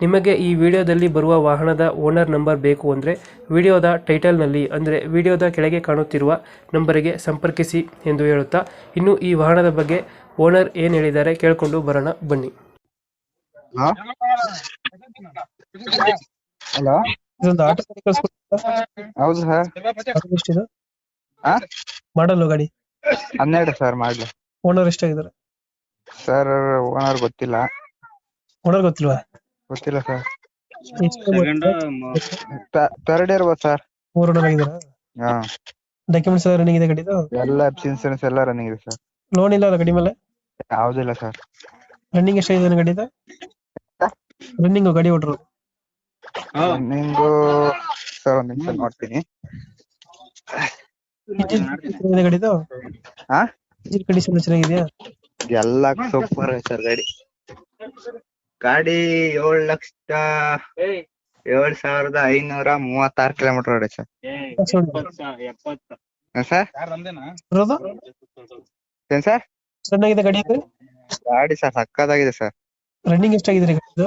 ನಿಮಗೆ ಈ ವಿಡಿಯೋದಲ್ಲಿ ಬರುವ ವಾಹನದ ಓನರ್ ನಂಬರ್ ಬೇಕು ಅಂದರೆ ವಿಡಿಯೋದ ಟೈಟಲ್ನಲ್ಲಿ ಅಂದರೆ ವಿಡಿಯೋದ ಕೆಳಗೆ ಕಾಣುತ್ತಿರುವ ನಂಬರಿಗೆ ಸಂಪರ್ಕಿಸಿ ಎಂದು ಹೇಳುತ್ತಾ ಇನ್ನು ಈ ವಾಹನದ ಬಗ್ಗೆ ಓನರ್ ಏನು ಹೇಳಿದ್ದಾರೆ ಕೇಳಿಕೊಂಡು ಬರೋಣ ಬನ್ನಿ. ಹಲೋ? ಇದೊಂದು ಆಟೋ ಹೌದು ಸರ್. ಎಷ್ಟಿದೆ? ಹಾ ಮಾಡಲ್ಲ ಗಾಡಿ? ಹನ್ನೆರಡು ಸರ್ ಮಾಡ್ಲಿ. ಓನರ್ ಎಷ್ಟಾಗಿದ್ದಾರೆ? ಸರ್ ಓನರ್ ಗೊತ್ತಿಲ್ಲ. ಓನರ್ ಗೊತ್ತಿಲ್ವಾ? ಗೊತ್ತಿಲ್ಲ ಸರ್ ಥರ್ಡ್ ಇಯರ್ ಇರ್ಬೋದು ಸರ್ ಮೂರು ಓನರ್ ಆಗಿದ್ದಾರೆ ಹಾ. ಡಾಕ್ಯುಮೆಂಟ್ಸ್ ಎಲ್ಲ ರನ್ನಿಂಗ್ ಇದೆ ಗಾಡಿದು ಎಲ್ಲ ಇನ್ಸೂರೆನ್ಸ್ ಎಲ್ಲ ರನ್ನಿಂಗ್ ಇದೆ ಸರ್ ಲೋನ್ ಇಲ್ಲ ಅಲ್ಲ ಗಡಿ ಮೇಲೆ? ಯಾವುದಿಲ್ಲ ಸರ್ ರನ್ನಿಂಗ್ ಎಷ್ಟಾಗಿದೆ ಗಾಡಿದು ರನ್ನಿಂಗ್ ಗಾಡಿ ಹೊಡ್ರು ರನ್ನಿಂಗ್ ಸರ್ ಒಂದು ನಿಮಿಷ ನೋಡ್ತೀನಿ. ಗಾಡಿದು ಹಾ? ಕಂಡೀಷನ್ ಚೆನ್ನಾಗಿದೆಯಾ? ಎಲ್ಲ ಸೂಪರ್ ಸರ್ ಗಾಡಿ. ಗಾಡಿ ಏಳ್ ಲಕ್ಷದ ಏಳ್ ಸಾವಿರದ ಐನೂರ ಮೂವತ್ತಾರು ಕಿಲೋಮೀಟರ್ ಹೊಡೆ ಸರ್. ಸರ್. ಇರೋದು? ಏನ್ ಸರ್? ಚೆನ್ನಾಗಿದೆ ಗಾಡಿ ಗಾಡಿ ಸರ್ ಸಕ್ಕತ್ತಾಗಿದೆ ಸರ್. ರನ್ನಿಂಗ್ ಎಷ್ಟಾಗಿದೆ ಗಾಡಿದು?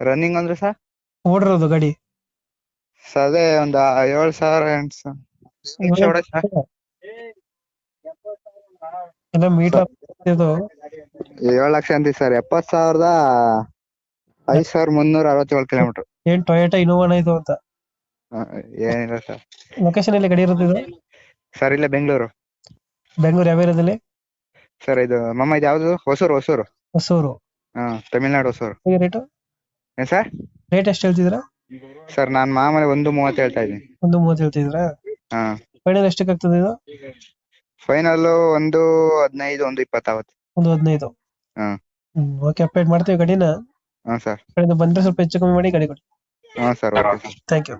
ರನ್ನಿಂಗ್ ಅಂದ್ರೆ ಸರ್? ಓಡಿರೋದು ಗಾಡಿ? ಸರ್ ಅದೇ ಒಂದ್ ಏಳ್ ಸಾವಿರ ಎಂಟು ಸಾವಿರ ಹೊಡೆ ಸರ್. ಎಲ್ಲ ಮೀಟರ್ ಇದು. ಏಳ್ ಲಕ್ಷ ಅಂತೀವಿ ಸರ್. ಎಪ್ಪತ್ ಸಾವಿರದ ಐದ್ ಸಾವಿರ ಮುನ್ನೂರ ಅರವತ್ತೇಳು ಕಿಲೋಮೀಟರ್ ಏನ್ ಟೊಯೋಟಾ ಇನೋವಾನ ಇದು ಅಂತ? ಏನಿಲ್ಲ ಸರ್. ಲೊಕೇಶನ್ ಎಲ್ಲಿ ಗಡಿ ಇರೋದು ಇದು? ಸರ್ ಇಲ್ಲ ಬೆಂಗಳೂರು. ಬೆಂಗಳೂರು ಯಾವ ಏರಿಯಾದಲ್ಲಿ? ಸರ್ ಇದು ಮಮ್ಮ ಇದು ಯಾವ್ದು? ಹೊಸೂರು ಹೊಸೂರು. ಹೊಸೂರು. ಹಾ ತಮಿಳ್ನಾಡು ಹೊಸೂರು. ರೇಟ್ ಏನ್ ಸರ್? ರೇಟ್ ಎಷ್ಟು ಹೇಳ್ತಿದ್ರ ಸರ್ ನಾನ್ ಮಾಮೂಲಿ ಒಂದು ಮೂವತ್ತು ಹೇಳ್ತಾ ಇದ್ದೀನಿ. ಒಂದು ಮೂವತ್ತು ಹೇಳ್ತಿದ್ರ ಹಾ. ಫೈನಲ್ ಎಷ್ಟಕ್ಕೆ ಆಗ್ತದೆ ಇದು? ಫೈನಲ್ ಒಂದು ಹದಿನೈದು ಒಂದು ಇಪ್ಪತ್ತಾವತ್ತು ಒಂದು ಹದಿನೈದು. ಹಾ. ಹ್ಮ್ ಓಕೆ ಅಪ್ಡೇಟ್ ಮಾಡ್ತೀವಿ ಗಾಡಿನ. ಹಾ ಸರ್ ಕಡೆಯಿಂದ ಬಂದ್ರೆ ಸ್ವಲ್ಪ ಹೆಚ್ಚು ಕಮ್ಮಿ ಮಾಡಿ ಗಡಿ ಕೊಡಿ. ಹಾ sir okay sir thank you